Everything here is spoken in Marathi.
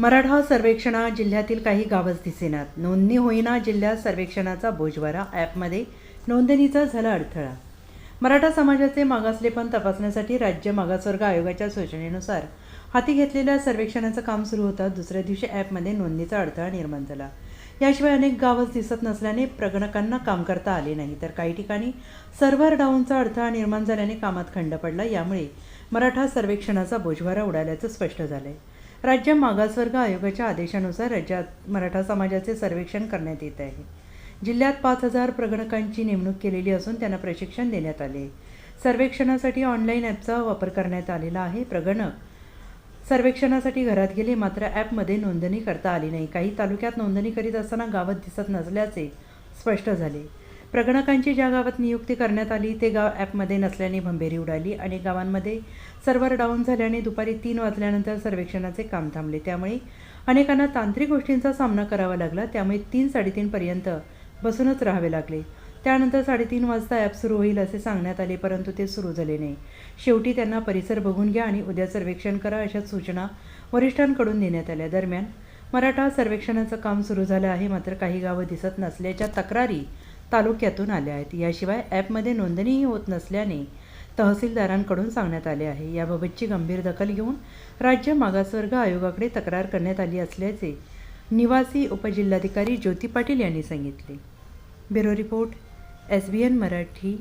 मराठा सर्वेक्षणा जिल्ह्यातील काही गावच दिसेनात. नोंदणी होईना जिल्ह्यात सर्वेक्षणाचा बोजवारा ॲपमध्ये नोंदणीचा झाला अडथळा. मराठा समाजाचे मागासलेपण तपासण्यासाठी राज्य मागासवर्ग आयोगाच्या सूचनेनुसार हाती घेतलेल्या सर्वेक्षणाचं काम सुरू होतं दुसऱ्या दिवशी ॲपमध्ये नोंदणीचा अडथळा निर्माण झाला. याशिवाय अनेक गावच दिसत नसल्याने प्रगणकांना काम करता आले नाही. तर काही ठिकाणी सर्व्हर डाऊनचा अडथळा निर्माण झाल्याने कामात खंड पडला. यामुळे मराठा सर्वेक्षणाचा बोजवारा उडाल्याचं स्पष्ट झालं आहे राज्य मागासवर्ग आयोगाच्या आदेशानुसार राज्यात मराठा समाजाचे सर्वेक्षण करण्यात येत आहे. जिल्ह्यात पाच हजार प्रगणकांची नेमणूक केलेली असून त्यांना प्रशिक्षण देण्यात आले. सर्वेक्षणासाठी ऑनलाईन ॲपचा वापर करण्यात आलेला आहे. प्रगणक सर्वेक्षणासाठी घरात गेले मात्र ॲपमध्ये नोंदणी करता आली नाही. काही तालुक्यात नोंदणी करीत असताना गावात दिसत नसल्याचे स्पष्ट झाले. प्रगणकांची ज्या गावात नियुक्ती करण्यात आली ते गाव ॲपमध्ये नसल्याने भंबेरी उडाली आणि गावांमध्ये सर्व्हर डाऊन झाल्याने दुपारी तीन वाजल्यानंतर सर्वेक्षणाचे काम थांबले. त्यामुळे अनेकांना तांत्रिक गोष्टींचा सामना करावा लागला. त्यामुळे तीन साडेतीनपर्यंत बसूनच राहावे लागले. त्यानंतर साडेतीन वाजता ॲप सुरू होईल असे सांगण्यात आले परंतु ते सुरू झाले नाही. शेवटी त्यांना परिसर बघून घ्या आणि उद्या सर्वेक्षण करा अशा सूचना वरिष्ठांकडून देण्यात आल्या. दरम्यान मराठा सर्वेक्षणाचं काम सुरू झालं आहे. मात्र काही गावं दिसत नसल्याच्या तक्रारी तालुक्यातून आल्या आहेत. याशिवाय ॲपमध्ये नोंदणीही होत नसल्याने तहसीलदारांकडून सांगण्यात आले आहे. याबाबतची गंभीर दखल घेऊन राज्य मागासवर्ग आयोगाकडे तक्रार करण्यात आली असल्याचे निवासी उपजिल्हाधिकारी ज्योती पाटील यांनी सांगितले. Bureau report S B N Marathi.